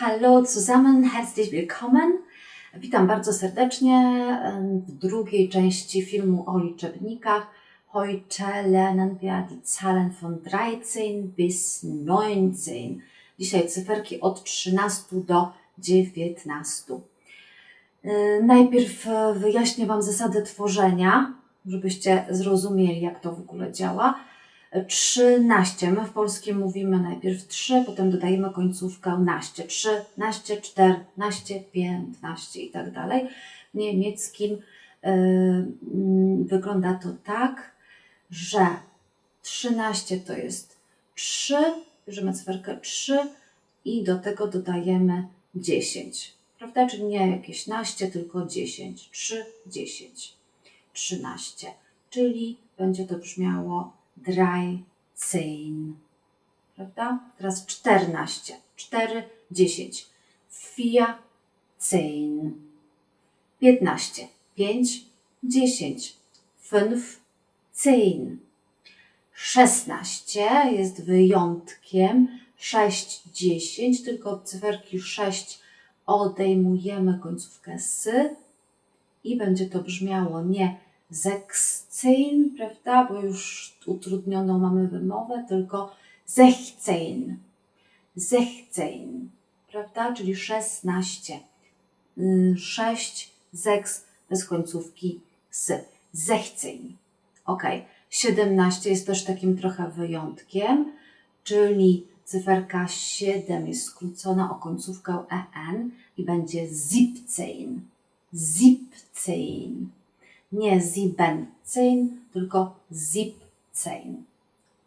Hallo zusammen, herzlich willkommen. Witam bardzo serdecznie w drugiej części filmu o liczebnikach. Heute lernen wir die Zahlen von 13 bis 19. Dzisiaj cyferki od 13 do 19. Y, Najpierw e, wyjaśnię Wam zasady tworzenia, żebyście zrozumieli, jak to w ogóle działa. 13. My w polskim mówimy najpierw 3, potem dodajemy końcówkę naście. 13, 14, 15 i tak dalej. W niemieckim y, mm, wygląda to tak, że 13 to jest 3, bierzemy cyferkę 3 i do tego dodajemy 10. Prawda? Czyli nie jakieś naście, tylko 10. 3, 10. 13. Czyli będzie to brzmiało dreizehn. Prawda? Teraz 14. 4, 10. Vierzehn. 15. 5, 10. 5, 10. 16 jest wyjątkiem. 6, 10, tylko od cyferki 6 odejmujemy końcówkę s i będzie to brzmiało nie sechzehn, prawda, bo już utrudnioną mamy wymowę, tylko sechzehn. Sechzehn, prawda, czyli 16. 6, 6 bez końcówki s. Sechzehn. Ok. 17 jest też takim trochę wyjątkiem, czyli cyferka 7 jest skrócona o końcówkę en i będzie siebzehn. Siebzehn. Nie siebenzehn, tylko siebzehn.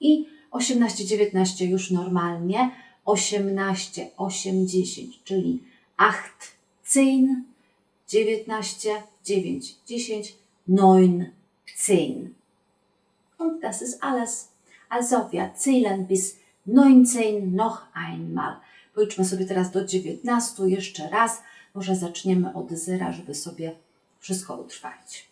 I 18, 19 już normalnie. 18, 8, 10, czyli 18, 19, 9, 10, 19. Und das ist alles. Also wir zählen bis 19 noch einmal. Policzmy sobie teraz do 19 jeszcze raz. Może zaczniemy od zera, żeby sobie wszystko utrwalić.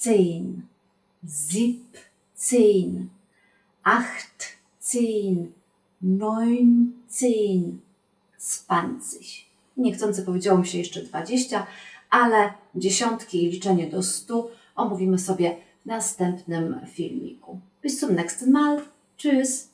17, 18, 19, 20. Niechcący powiedziało mi się jeszcze 20, ale dziesiątki i liczenie do 100 omówimy sobie w następnym filmiku. Bis zum nächsten Mal. Tschüss.